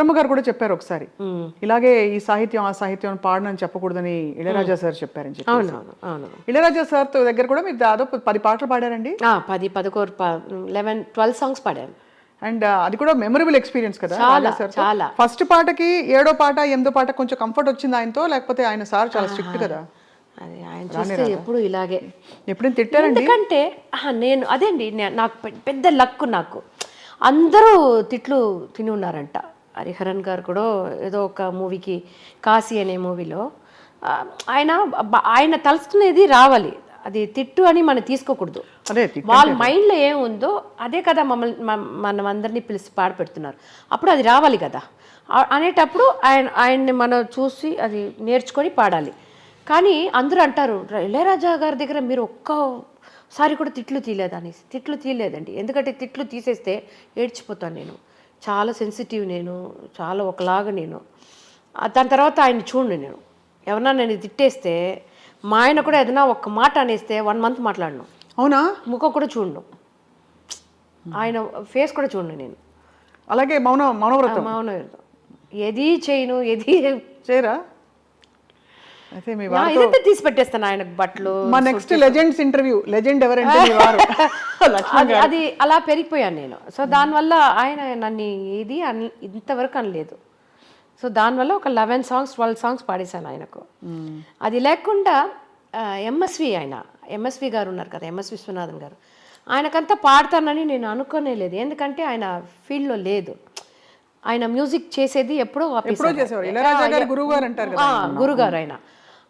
చిత్రమ్మ గారు కూడా చెప్పారు ఒకసారి. ఇలాగే ఈ సాహిత్యం ఆ సాహిత్యం పాడనని చెప్పకూడదని ఇళయరాజా సార్ చెప్పారని చెప్పి ఇళయరాజా సార్తో దగ్గర కూడా మీరు దాదాపు పది పాటలు పాడారండి? పది పదకొరు లెవెన్ ట్వెల్వ్ సాంగ్స్ పాడాను. అండ్ అది కూడా మెమరబుల్ ఎక్స్పీరియన్స్ కదా చాలా, చాలా. ఫస్ట్ పాటకి ఏడో పాట ఎనిమిదో పాట కొంచెం కంఫర్ట్ వచ్చింది ఆయనతో లేకపోతే ఆయన సార్ చాలా స్ట్రిక్ట్ కదా? అది ఆయన చూస్తే ఎప్పుడు ఇలాగే. ఎప్పుడైనా తిట్టారండి? ఎందుకంటే నేను అదే అండి నాకు పెద్ద లక్ నాకు. అందరూ తిట్లు తిని ఉన్నారంట. హరిహరన్ గారు కూడా ఏదో ఒక మూవీకి కాశీ అనే మూవీలో ఆయన ఆయన తలుచుకునేది రావాలి. అది తిట్టు అని మనం తీసుకోకూడదు. వాళ్ళ మైండ్లో ఏముందో అదే కదా మమ్మల్ని మనం అందరినీ పిలిచి పాడ పెడుతున్నారు. అప్పుడు అది రావాలి కదా. అనేటప్పుడు ఆయన ఆయన్ని మనం చూసి అది నేర్చుకొని పాడాలి. కానీ అందరూ అంటారు "ర- ఇళయరాజా గారి దగ్గర మీరు ఒక్కసారి కూడా తిట్లు తీయలేదు అనేసి తిట్లు తీయలేదండి. ఎందుకంటే తిట్లు తీసేస్తే ఏడ్చిపోతాను నేను. చాలా సెన్సిటివ్ నేను చాలా ఒకలాగా నేను. దాని తర్వాత ఆయన చూడండి నేను. ఎవరన్నా నేను తిట్టేస్తే మా ఆయన కూడా ఏదైనా ఒక్క మాట అనేస్తే వన్ మంత్ మాట్లాడను. అవునా? ముఖం కూడా చూడను. ఆయన ఫేస్ కూడా చూడను నేను. అలాగే మౌన మౌనవ్రతం. మౌనం ఇరుతాం. ఏది చేయను ఏది చేయరా? అయితే మీ నా ఇదంతా తీసి పెట్టేస్తాను ఆయన బట్టలు మా నెక్స్ట్ లెజెండ్స్ ఇంటర్వ్యూ లెజెండ్ ఎవరంటే మీ వారు. అది అది అలా పెరిగిపోయాను నేను. సో దానివల్ల ఆయన నన్ను ఇది అని ఇంతవరకు అనలేదు. సో దానివల్ల ఒక లెవెన్ సాంగ్స్ ట్వెల్వ్ సాంగ్స్ పాడేశాను ఆయనకు. అది లేకుండా ఎంఎస్వి ఆయన ఎంఎస్వి గారు ఉన్నారు కదా ఎంఎస్ విశ్వనాథన్ గారు. ఆయనకంతా పాడతానని నేను అనుకోనే లేదు ఎందుకంటే ఆయన ఫీల్డ్లో లేదు. ఆయన మ్యూజిక్ చేసేది ఎప్పుడో గురుగారు ఆయన.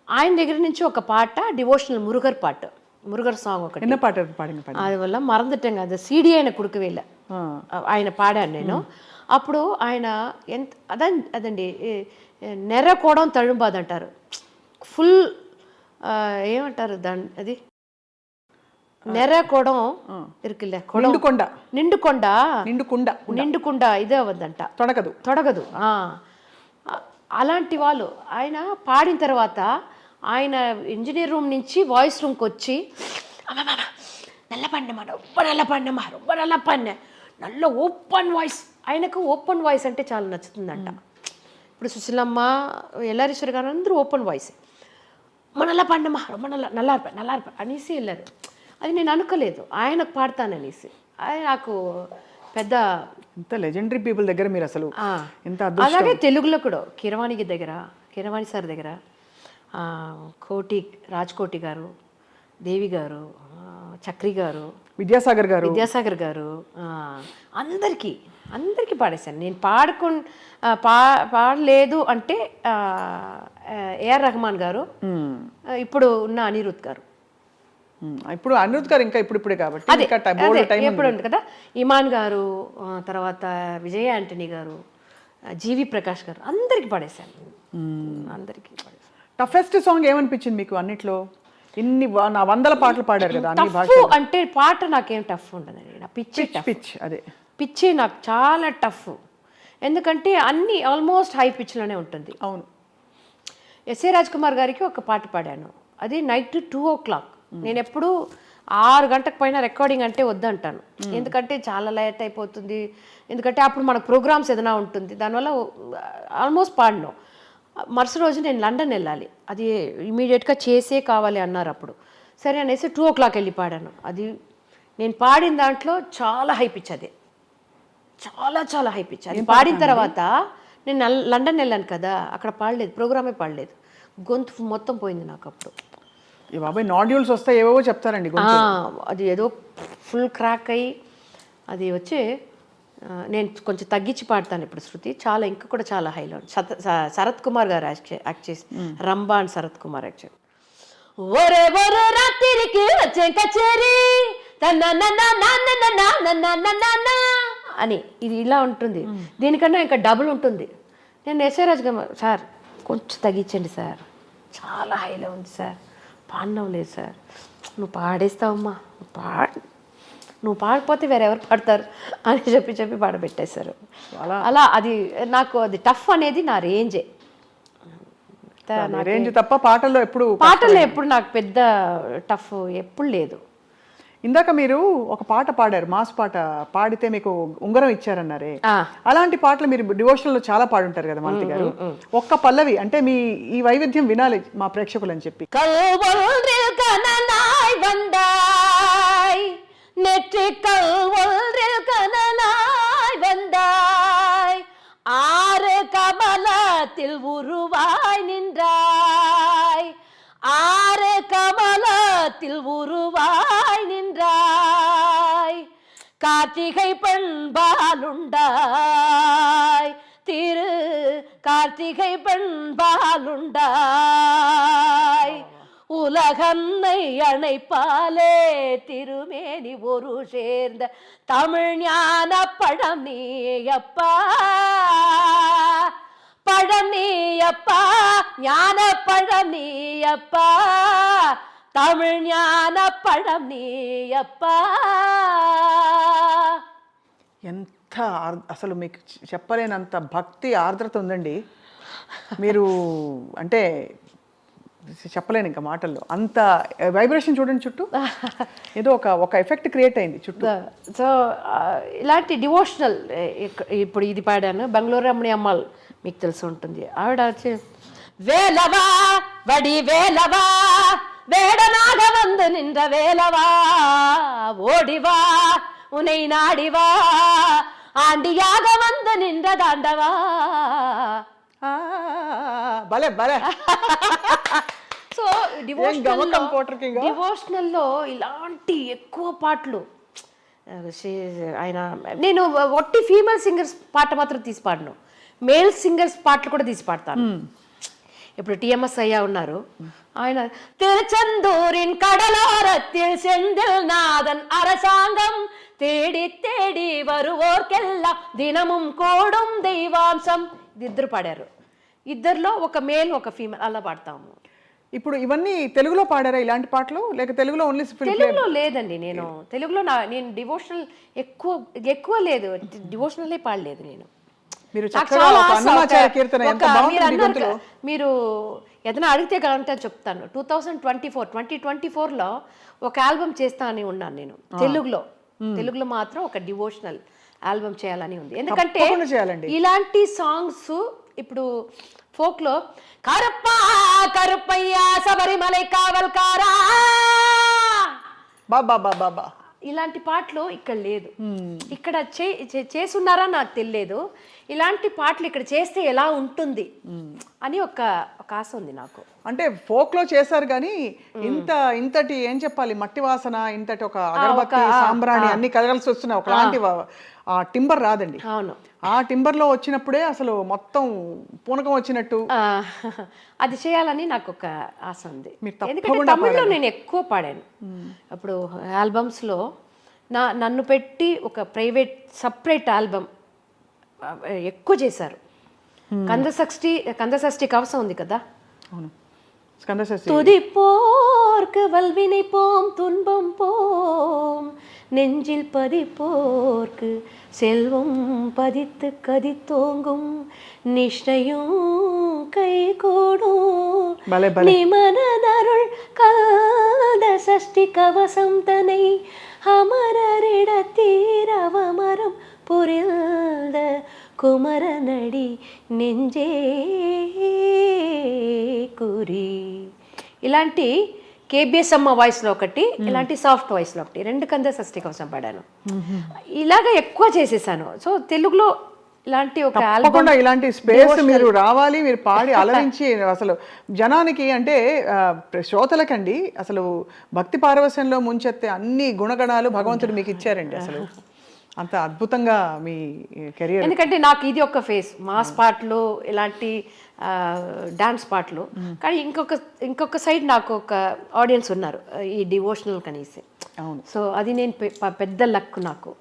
ఆయన దగ్గర నుంచి ఒక పాట డివోషనల్ మురుగర్ పాట. మురుగర్ సాంగ్ ఒకటి. என்ன பாட்டு பாடுங்க వల్ల మరందటంగా అది సీడీ ఆయన కుడుకవే இல்ல ఆయన పాడాను నేను. అప్పుడు ఆయన ఎంత అదం అదండి నెర కోడం తழுంబాదంటారు ఫుల్ ఏమంటారు దాని అది? నెర్ర కోడం ఇరుకులే కొడం. నిండుకొండ. నిండుకొండ. నిండుకుండ. నిండుకుండ ఇదే అవ్వదంట. తొడకదు తొడగదు. ఆ. అ- అలాంటి వాళ్ళు ఆయన పాడిన తర్వాత ఆయన ఇంజనీర్ రూమ్ నుంచి వాయిస్ రూమ్కి వచ్చి "అమ్మమ్మమ్మ, నల్ల పండమ్మా రొబ్బ నల్ల పండమ్మా రొబ్బ నల్ల పండ నల్ల ఓపెన్ వాయిస్. ఆయనకు ఓపెన్ వాయిస్ అంటే చాలా నచ్చుతుందంట. ఇప్పుడు సుశీలమ్మ ఎల్లారీశ్వరి గారు అందరూ ఓపెన్ వాయిస్. మా నల్ల పండమ్మా రొమ్మ నల్ల నల్లార్ప నల్లార్ప అనేసి వెళ్ళారు. అది నేను అనుకోలేదు. ఆయనకు పాడతాననేసి. అది నాకు పెద్ద ఇంత లెజెండరీ పీపుల్ దగ్గర మీరు అసలు అదృష్టం. అలాగే తెలుగులో కూడా కిరవాణికి దగ్గర కిరవాణి సార్ దగ్గర కోటి రాజ్కోటి గారు దేవి గారు చక్రి గారు విద్యాసాగర్ గారు. విద్యాసాగర్ గారు అందరికీ అందరికీ పాడేశాను. నేను పాడుకు పా పాడలేదు అంటే ఏఆర్ రెహమాన్ గారు ఇప్పుడు ఉన్న అనిరుద్ గారు. ఇప్పుడు అనిరుద్ గారు ఇంకా ఇప్పుడు ఇప్పుడే కాబట్టి ఎప్పుడు ఉంది. కదా? ఇమాన్ గారు తర్వాత విజయ యాంటనీ గారు జీవి ప్రకాష్ గారు అందరికి పాడేశాను అందరికీ టఫెస్ట్ సాంగ్ ఏమనిపించింది మీకు అన్నిట్లో? ఇన్ని నా వందల పాటలు పాడారు కదా అన్ని అంటే పాట నాకేం టఫ్ ఉండదండి నా పిచ్చి టఫ్. పిచ్ అదే. పిచ్చి నాకు చాలా టఫ్. ఎందుకంటే అన్ని ఆల్మోస్ట్ హై పిచ్లోనే ఉంటుంది. అవును. ఎస్ఏ రాజ్ కుమార్ గారికి ఒక పాట పాడాను. అది నైట్ టూ ఓ క్లాక్. నేను ఎప్పుడు ఆరు గంటకు పైన రికార్డింగ్ అంటే వద్దంటాను. ఎందుకంటే చాలా లేట్ అయిపోతుంది. ఎందుకంటే అప్పుడు మన ప్రోగ్రామ్స్ ఏదైనా ఉంటుంది. దానివల్ల ఆల్మోస్ట్ పాడినాం. మరుసటి రోజు నేను లండన్ వెళ్ళాలి. అది ఇమీడియట్గా చేసే కావాలి అన్నారు అప్పుడు. సరే అనేసి టూ ఓ క్లాక్ వెళ్ళి పాడాను. అది నేను పాడిన దాంట్లో చాలా హై పిచ్ అది చాలా చాలా హై పిచ్ అది పాడిన తర్వాత నేను లండన్ వెళ్ళాను కదా. అక్కడ పాడలేదు. ప్రోగ్రామే పాడలేదు. గొంతు మొత్తం పోయింది నాకు అప్పుడు. ఈ బాబాయ్ నాడ్యూల్స్ వస్తే ఏవేవో చెప్తారండి అది ఏదో ఫుల్ క్రాక్ అయ్యి అది వచ్చి నేను కొంచెం తగ్గించి పాడతాను ఇప్పుడు శృతి చాలా ఇంకా కూడా చాలా హైలో శరత్ కుమార్ గారు యాక్ట్ చేసి రంభా అండ్ శరత్ కుమార్ యాక్ట్ చేసి ఒరే ఒరే రాత్రికి వచ్చే కచేరి అని ఇది ఇలా ఉంటుంది దీనికన్నా ఇంకా డబుల్ ఉంటుంది నేను ఎస్ఐరాజ్ గారు సార్ కొంచెం తగ్గించండి సార్ చాలా హైలో ఉంది సార్ పాడడం లేదు సార్. నువ్వు పాడేస్తావమ్మా. నువ్వు పాడ నువ్వు పాడకపోతే వేరెవరు పాడతారు అని చెప్పి చెప్పి పాడబెట్టేశారు. అలా అది నాకు అది టఫ్ అనేది నా రేంజే రేంజ్ తప్ప పాటల్లో ఎప్పుడు పాటల్లో ఎప్పుడు నాకు పెద్ద టఫ్ ఎప్పుడు లేదు. ఇందాక మీరు ఒక పాట పాడారు మాస్ పాట పాడితే మీకు ఉంగరం ఇచ్చారన్నారే ఆ. అలాంటి పాటలు మీరు డివోషనల్ లో చాలా పాడుంటారు కదా మాలతి గారు ఒక్క పల్లవి అంటే మీ ఈ వైవిధ్యం వినాలి మా ప్రేక్షకులు అని చెప్పి கல்வொன்றில் கனனாய் வந்தாய் நெற்றி கல்வொன்றில் கனனாய் வந்தாய் ஆறு கமலத்தில் உருவாய் நின்றாய் ஆறு கமலத்தில் உருவாய் கார்த்திகை பண்பாலுண்டாய். திரு கார்த்திகை பண்பாலுண்டாய். உலகன்னை அணைப்பாலே திருமேனி ஒரு சேர்ந்த தமிழ் ஞான படம் நீயப்பா படம் நீயப்பா ஞான படம் நீயப்பா தமிழ் ஞான படம் நீயப்பா ఎంత అసలు మీకు చెప్పలేనంత భక్తి ఆర్ద్రత ఉందండి. మీరు అంటే చెప్పలేను ఇంకా మాటల్లో. అంత వైబ్రేషన్ చూడండి చుట్టూ. ఏదో ఒక ఒక ఎఫెక్ట్ క్రియేట్ అయింది చుట్టూ. సో ఇలాంటి డివోషనల్ ఇప్పుడు ఇది పాడాను బెంగళూరు రమణి అమ్మాలు మీకు తెలిసి ఉంటుంది. ఆవిడ వచ్చి వేలవా వడి వేలవా వేడనాగ వందు నిండ వేలవా ఓడివా உனை நாடிவா ஆண்டியாக வந்து நின்ற தாண்டவா ఆ, భలే భలే సో గమకం పోటర్ కింగ్. డివోషనల్లో ఇలాంటి ఎక్కువ పాటలు ఆ, she- ఆయన నేను ఒట్టి ఫీమేల్ సింగర్స్ పాట మాత్రం తీసి పాడను మేల్ సింగర్స్ పాటలు కూడా తీసి పాడతాను ఇప్పుడు టిఎంఎస్ అయ్యా ఉన్నారు. ఆయన తిరుచందూరిన్ கடலோரத்தில் செந்தில் நாதன் అరసాంగం తేడితేడి వరు வருவோர்కెల్లాం దినముం కోడం దైవాంశం. ఇద్దరు పాడారు. ఇద్దరిలో ఒక మేల్ ఒక ఫీమేల్ అలా పాడతాము. ఇప్పుడు ఇవన్నీ తెలుగులో పాడారా ఇలాంటి పాటలు? లేక తెలుగులో ఓన్లీ తెలుగులో లేదండి నేను. తెలుగులో నా నేను డివోషనల్ ఎక్కువ ఎక్కువ లేదు. డివోషనలే పాడలేదు నేను. మీరు మీరు ఏదైనా అడిగితే కదంటే చెప్తాను. Two thousand twenty four twenty twenty ఫోర్లో ఒక ఆల్బమ్ చేస్తా అని ఉన్నాను నేను. తెలుగులో. తెలుగులో మాత్రం ఒక డివోషనల్ ఆల్బమ్ చేయాలని ఉంది. ఎందుకంటే. ఇలాంటి సాంగ్స్ ఇప్పుడు ఫోక్లో కరప్ప కరుప్పయ్య శబరిమలై కావల్కారా బాబా బాబా బాబా ఇలాంటి పాటలు ఇక్కడ లేదు. ఇక్కడ చేసున్నారా నాకు తెలియదు. ఇలాంటి పాటలు ఇక్కడ చేస్తే ఎలా ఉంటుంది? అని ఒక ఒక ఆశ ఉంది నాకు. అంటే ఫోక్లో చేశారు కానీ ఇంత ఇంతటి ఏం చెప్పాలి? మట్టి వాసన ఇంతటి ఒక అగరబత్తి సాంబ్రాణి అన్ని కలగలిసి వస్తున్నాయి. ఒకలాంటి ఆ టింబర్ రాదండి. అవును. ఆ టింబర్లో వచ్చినప్పుడే అసలు మొత్తం పూనకం వచ్చినట్టు. అది చేయాలని నాకు ఒక ఆశ ఉంది. ఎందుకంటే తమిళ్ళో నేను ఎక్కువ పాడాను. అప్పుడు ఆల్బమ్స్లో నా నన్ను పెట్టి ఒక ప్రైవేట్ సపరేట్ ఆల్బమ్ ఎక్కువ చేశారు. కందషష్ఠి కందషష్ఠి కవసం ఉంది కదా. అవును. ஸ்கந்தசஷ்டி துதிப்போர்க்கு வல்வினை போம் துன்பம் போம். நெஞ்சில் பதிப்போர்க்கு செல்வம் பதித்து கதித்தோங்கும். நிஷ்டையும் கை கூடும் நிமனதருள் சஷ்டி கவசம் தனை அமரரிடத்தீரவமரம் புரிந்த குமரநடி நெஞ்சே. కురి. ఇలాంటి కేబిఎస్ అమ్మ వాయిస్లో ఒకటి ఇలాంటి సాఫ్ట్ వాయిస్లో ఒకటి రెండు కంద షష్ఠి కోసం పాడాను. ఇలాగ ఎక్కువ చేసేసాను. సో తెలుగులో ఇలాంటి ఒక తప్పకుండా ఇలాంటి స్పేస్ మీరు రావాలి మీరు పాడి అలరించి అసలు జనానికి అంటే శ్రోతలకండి అసలు భక్తి పారవస్యంలో ముంచెత్తే అన్ని గుణగణాలు భగవంతుడు మీకు ఇచ్చారండి అసలు. అంత అద్భుతంగా మీ కెరియర్. ఎందుకంటే నాకు ఇది ఒక ఫేస్. మాస్ పాటలు ఇలాంటి డాన్స్ పాటలు. కానీ ఇంకొక ఇంకొక సైడ్ నాకు ఒక ఆడియన్స్ ఉన్నారు. ఈ డివోషనల్ కనీసే. అవును. సో అది నేను పెద్ద లక్ నాకు.